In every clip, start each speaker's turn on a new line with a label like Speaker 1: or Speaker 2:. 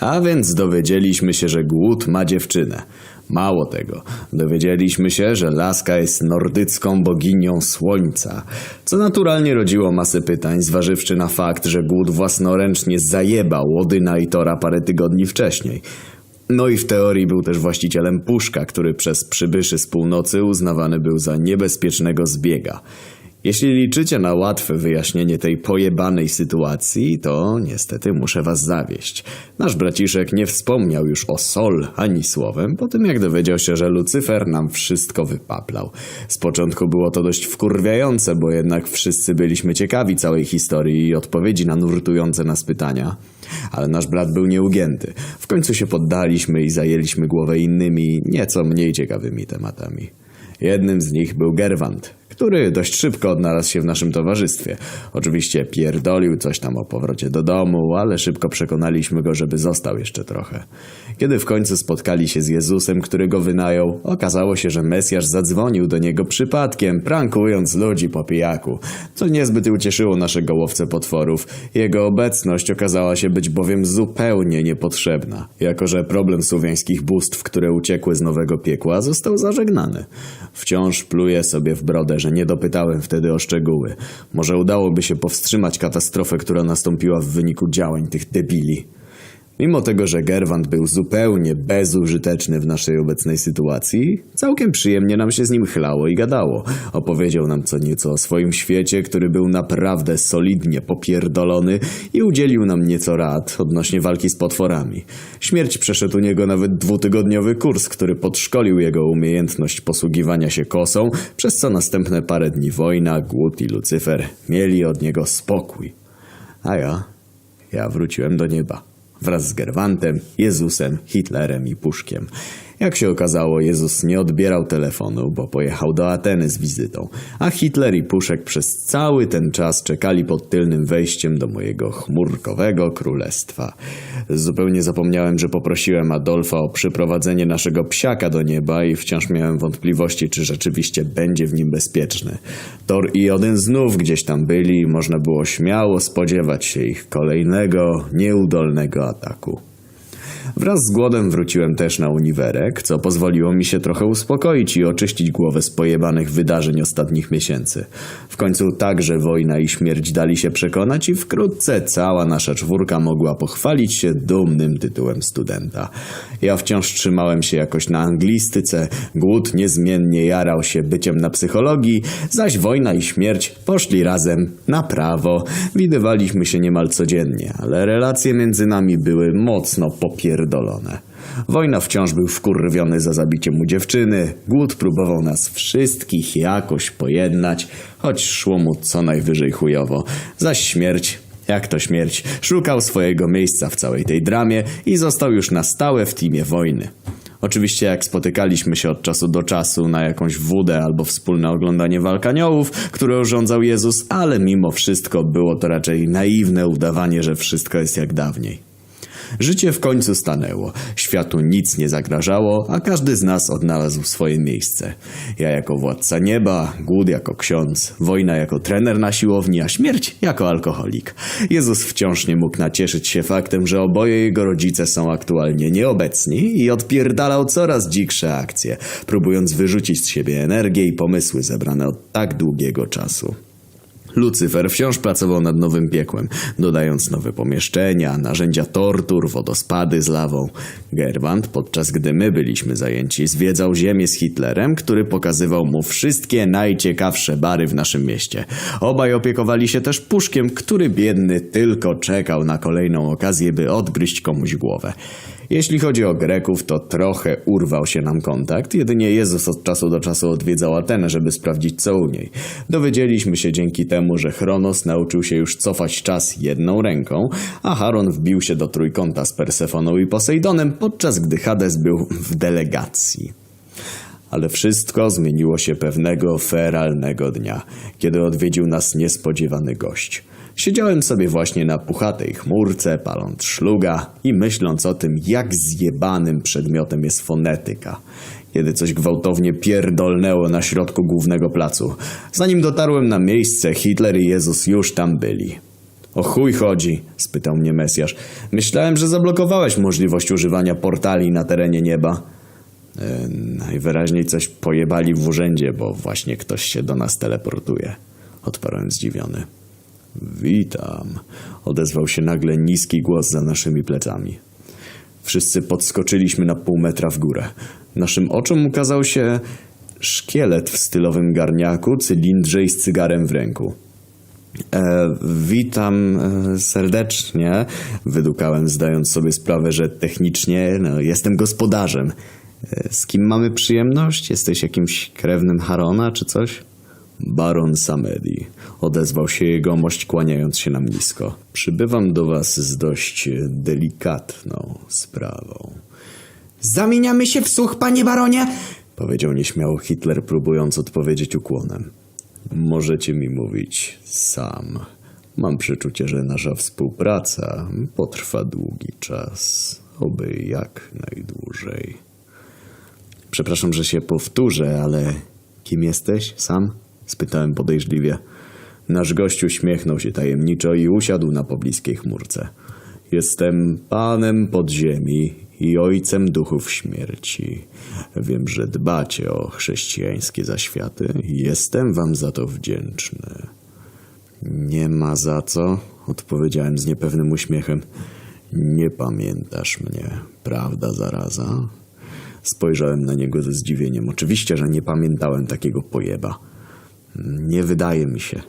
Speaker 1: A więc dowiedzieliśmy się, że głód ma dziewczynę. Mało tego, dowiedzieliśmy się, że Laska jest nordycką boginią słońca, co naturalnie rodziło masę pytań, zważywszy na fakt, że głód własnoręcznie zajebał Odyna i Tora parę tygodni wcześniej. No i w teorii był też właścicielem puszka, który przez przybyszy z północy uznawany był za niebezpiecznego zbiega. Jeśli liczycie na łatwe wyjaśnienie tej pojebanej sytuacji, to niestety muszę was zawieść. Nasz braciszek nie wspomniał już o Sol ani słowem, po tym jak dowiedział się, że Lucyfer nam wszystko wypaplał. Z początku było to dość wkurwiające, bo jednak wszyscy byliśmy ciekawi całej historii i odpowiedzi na nurtujące nas pytania. Ale nasz brat był nieugięty. W końcu się poddaliśmy i zajęliśmy głowę innymi, nieco mniej ciekawymi tematami. Jednym z nich był Gerwant, który dość szybko odnalazł się w naszym towarzystwie. Oczywiście pierdolił coś tam o powrocie do domu, ale szybko przekonaliśmy go, żeby został jeszcze trochę. Kiedy w końcu spotkali się z Jezusem, który go wynajął, okazało się, że Mesjasz zadzwonił do niego przypadkiem, prankując ludzi po pijaku, co niezbyt ucieszyło naszego łowcę potworów. Jego obecność okazała się być bowiem zupełnie niepotrzebna, jako że problem słowiańskich bóstw, które uciekły z nowego piekła, został zażegnany. Wciąż pluję sobie w brodę, że nie dopytałem wtedy o szczegóły. Może udałoby się powstrzymać katastrofę, która nastąpiła w wyniku działań tych debili. Mimo tego, że Gerwant był zupełnie bezużyteczny w naszej obecnej sytuacji, całkiem przyjemnie nam się z nim chlało i gadało. Opowiedział nam co nieco o swoim świecie, który był naprawdę solidnie popierdolony i udzielił nam nieco rad odnośnie walki z potworami. Śmierć przeszedł u niego nawet dwutygodniowy kurs, który podszkolił jego umiejętność posługiwania się kosą, przez co następne parę dni wojna, głód i Lucyfer mieli od niego spokój. A ja, ja wróciłem do nieba wraz z Gerwantem, Jezusem, Hitlerem i Puszkiem. Jak się okazało, Jezus nie odbierał telefonu, bo pojechał do Ateny z wizytą, a Hitler i Puszek przez cały ten czas czekali pod tylnym wejściem do mojego chmurkowego królestwa. Zupełnie zapomniałem, że poprosiłem Adolfa o przyprowadzenie naszego psiaka do nieba i wciąż miałem wątpliwości, czy rzeczywiście będzie w nim bezpieczny. Thor i Odyn znów gdzieś tam byli i można było śmiało spodziewać się ich kolejnego, nieudolnego ataku. Wraz z głodem wróciłem też na uniwerek, co pozwoliło mi się trochę uspokoić i oczyścić głowę z pojebanych wydarzeń ostatnich miesięcy. W końcu także wojna i śmierć dali się przekonać i wkrótce cała nasza czwórka mogła pochwalić się dumnym tytułem studenta. Ja wciąż trzymałem się jakoś na anglistyce, głód niezmiennie jarał się byciem na psychologii, zaś wojna i śmierć poszli razem na prawo. Widywaliśmy się niemal codziennie, ale relacje między nami były mocno popierdolone. Wojna wciąż był wkurwiony za zabiciem mu dziewczyny, głód próbował nas wszystkich jakoś pojednać, choć szło mu co najwyżej chujowo. Zaś śmierć, jak to śmierć, szukał swojego miejsca w całej tej dramie i został już na stałe w teamie wojny. Oczywiście jak spotykaliśmy się od czasu do czasu na jakąś wódę albo wspólne oglądanie walk aniołów, które urządzał Jezus, ale mimo wszystko było to raczej naiwne udawanie, że wszystko jest jak dawniej. Życie w końcu stanęło. Światu nic nie zagrażało, a każdy z nas odnalazł swoje miejsce. Ja jako władca nieba, głód jako ksiądz, wojna jako trener na siłowni, a śmierć jako alkoholik. Jezus wciąż nie mógł nacieszyć się faktem, że oboje jego rodzice są aktualnie nieobecni i odpierdalał coraz dziksze akcje, próbując wyrzucić z siebie energię i pomysły zebrane od tak długiego czasu. Lucyfer wciąż pracował nad nowym piekłem, dodając nowe pomieszczenia, narzędzia tortur, wodospady z lawą. Gerwant, podczas gdy my byliśmy zajęci, zwiedzał ziemię z Hitlerem, który pokazywał mu wszystkie najciekawsze bary w naszym mieście. Obaj opiekowali się też puszkiem, który biedny tylko czekał na kolejną okazję, by odgryźć komuś głowę. Jeśli chodzi o Greków, to trochę urwał się nam kontakt. Jedynie Jezus od czasu do czasu odwiedzał Atenę, żeby sprawdzić co u niej. Dowiedzieliśmy się dzięki temu, że Chronos nauczył się już cofać czas jedną ręką, a Charon wbił się do trójkąta z Persefoną i Posejdonem, podczas gdy Hades był w delegacji. Ale wszystko zmieniło się pewnego feralnego dnia, kiedy odwiedził nas niespodziewany gość. Siedziałem sobie właśnie na puchatej chmurce, paląc szluga i myśląc o tym, jak zjebanym przedmiotem jest fonetyka. Kiedy coś gwałtownie pierdolnęło na środku głównego placu. Zanim dotarłem na miejsce, Hitler i Jezus już tam byli. O chuj chodzi? spytał mnie Mesjasz. Myślałem, że zablokowałeś możliwość używania portali na terenie nieba. E, najwyraźniej coś pojebali w urzędzie, bo właśnie ktoś się do nas teleportuje. Odparłem zdziwiony. Witam, odezwał się nagle niski głos za naszymi plecami. Wszyscy podskoczyliśmy na pół metra w górę. Naszym oczom ukazał się szkielet w stylowym garniaku, cylindrze i z cygarem w ręku. E, witam e, serdecznie, wydukałem, zdając sobie sprawę, że technicznie no, jestem gospodarzem. E, z kim mamy przyjemność? Jesteś jakimś krewnym Harona czy coś? Baron Samedi, odezwał się jegomość, kłaniając się nam nisko. Przybywam do was z dość delikatną sprawą.
Speaker 2: Zamieniamy się w słuch, panie baronie?
Speaker 1: Powiedział nieśmiało Hitler, próbując odpowiedzieć ukłonem. Możecie mi mówić sam. Mam przeczucie, że nasza współpraca potrwa długi czas, oby jak najdłużej. Przepraszam, że się powtórzę, ale kim jesteś sam? Spytałem podejrzliwie. Nasz gość uśmiechnął się tajemniczo i usiadł na pobliskiej chmurce. Jestem panem podziemi i ojcem duchów śmierci. Wiem, że dbacie o chrześcijańskie zaświaty i jestem wam za to wdzięczny. Nie ma za co, odpowiedziałem z niepewnym uśmiechem. Nie pamiętasz mnie, prawda, zaraza? Spojrzałem na niego ze zdziwieniem. Oczywiście, że nie pamiętałem takiego pojeba. Nie wydaje mi się.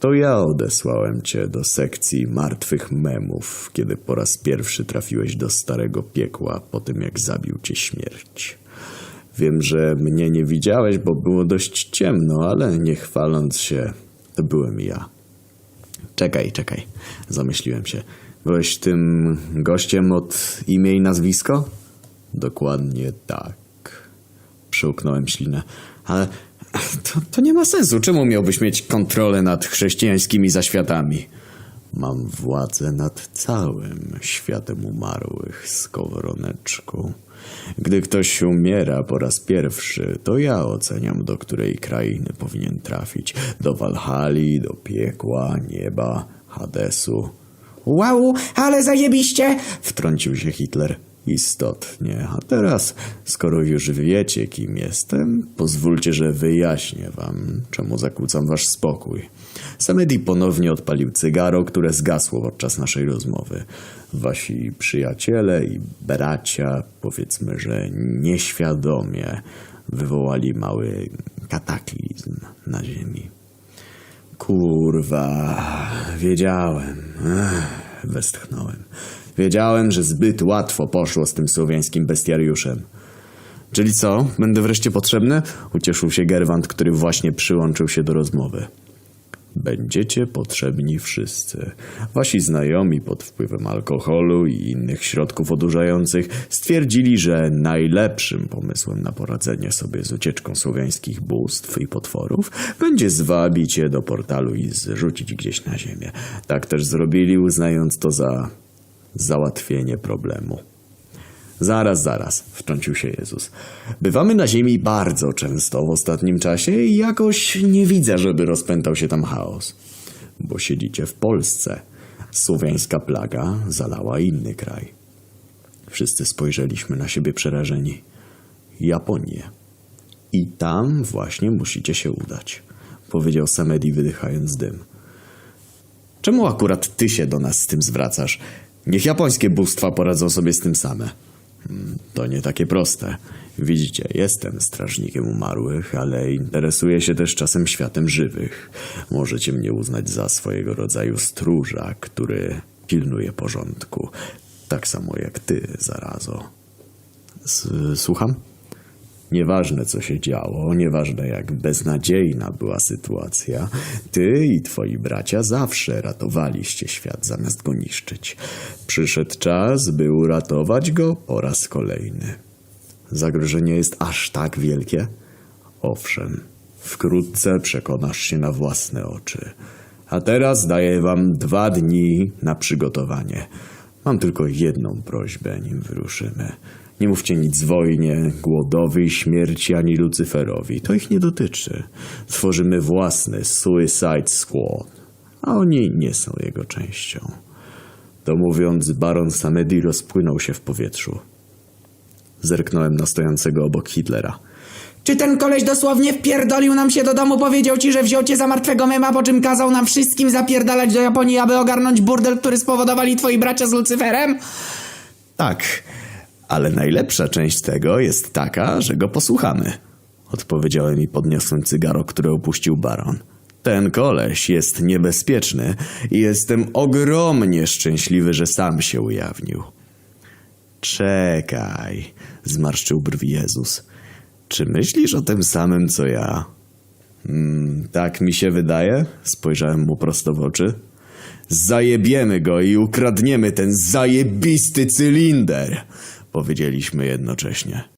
Speaker 1: To ja odesłałem cię do sekcji martwych memów, kiedy po raz pierwszy trafiłeś do starego piekła po tym, jak zabił cię śmierć. Wiem, że mnie nie widziałeś, bo było dość ciemno, ale nie chwaląc się, to byłem ja. Czekaj, czekaj, zamyśliłem się. Byłeś tym gościem od imię i nazwisko? Dokładnie tak. Przełknąłem ślinę. Ale to, to nie ma sensu. Czemu miałbyś mieć kontrolę nad chrześcijańskimi zaświatami? Mam władzę nad całym światem umarłych, skowroneczku. Gdy ktoś umiera po raz pierwszy, to ja oceniam, do której krainy powinien trafić. Do Walhali, do piekła, nieba, Hadesu.
Speaker 2: Wow, ale zajebiście!
Speaker 1: Wtrącił się Hitler. Istotnie. A teraz, skoro już wiecie, kim jestem, pozwólcie, że wyjaśnię wam, czemu zakłócam wasz spokój. Samedi ponownie odpalił cygaro, które zgasło podczas naszej rozmowy. Wasi przyjaciele i bracia, powiedzmy, że nieświadomie, wywołali mały kataklizm na ziemi. Kurwa, wiedziałem. Ech, westchnąłem. Wiedziałem, że zbyt łatwo poszło z tym słowiańskim bestiariuszem. Czyli co? Będę wreszcie potrzebny? Ucieszył się Gerwant, który właśnie przyłączył się do rozmowy. Będziecie potrzebni wszyscy. Wasi znajomi pod wpływem alkoholu i innych środków odurzających stwierdzili, że najlepszym pomysłem na poradzenie sobie z ucieczką słowiańskich bóstw i potworów będzie zwabić je do portalu i zrzucić gdzieś na ziemię. Tak też zrobili, uznając to za załatwienie problemu. Zaraz, zaraz, wtrącił się Jezus. Bywamy na ziemi bardzo często w ostatnim czasie i jakoś nie widzę, żeby rozpętał się tam chaos. Bo siedzicie w Polsce. Słowiańska plaga zalała inny kraj. Wszyscy spojrzeliśmy na siebie przerażeni. Japonię. I tam właśnie musicie się udać, powiedział Samedi wydychając dym. Czemu akurat ty się do nas z tym zwracasz? Niech japońskie bóstwa poradzą sobie z tym same. Hmm, To nie takie proste. Widzicie, jestem strażnikiem umarłych, ale interesuję się też czasem światem żywych. Możecie mnie uznać za swojego rodzaju stróża, który pilnuje porządku. Tak samo jak ty, zarazo. S- Słucham? Nieważne, co się działo, nieważne, jak beznadziejna była sytuacja, ty i twoi bracia zawsze ratowaliście świat, zamiast go niszczyć. Przyszedł czas, by uratować go po raz kolejny. Zagrożenie jest aż tak wielkie? Owszem, wkrótce przekonasz się na własne oczy. A teraz daję wam dwa dni na przygotowanie. Mam tylko jedną prośbę, nim wyruszymy. Nie mówcie nic wojnie, głodowi, śmierci ani Lucyferowi. To ich nie dotyczy. Tworzymy własny Suicide Squad. a oni nie są jego częścią. To mówiąc, baron Samedi rozpłynął się w powietrzu. Zerknąłem na stojącego obok Hitlera.
Speaker 2: Czy ten koleś dosłownie wpierdolił nam się do domu, powiedział ci, że wziął cię za martwego mema, po czym kazał nam wszystkim zapierdalać do Japonii, aby ogarnąć burdel, który spowodowali twoi bracia z Lucyferem?
Speaker 1: Tak, ale najlepsza część tego jest taka, że go posłuchamy. Odpowiedziałem i podniosłem cygaro, które opuścił baron. Ten koleś jest niebezpieczny i jestem ogromnie szczęśliwy, że sam się ujawnił. Czekaj, zmarszczył brwi Jezus. Czy myślisz o tym samym, co ja? Mm, tak mi się wydaje, spojrzałem mu prosto w oczy. Zajebiemy go i ukradniemy ten zajebisty cylinder, powiedzieliśmy jednocześnie.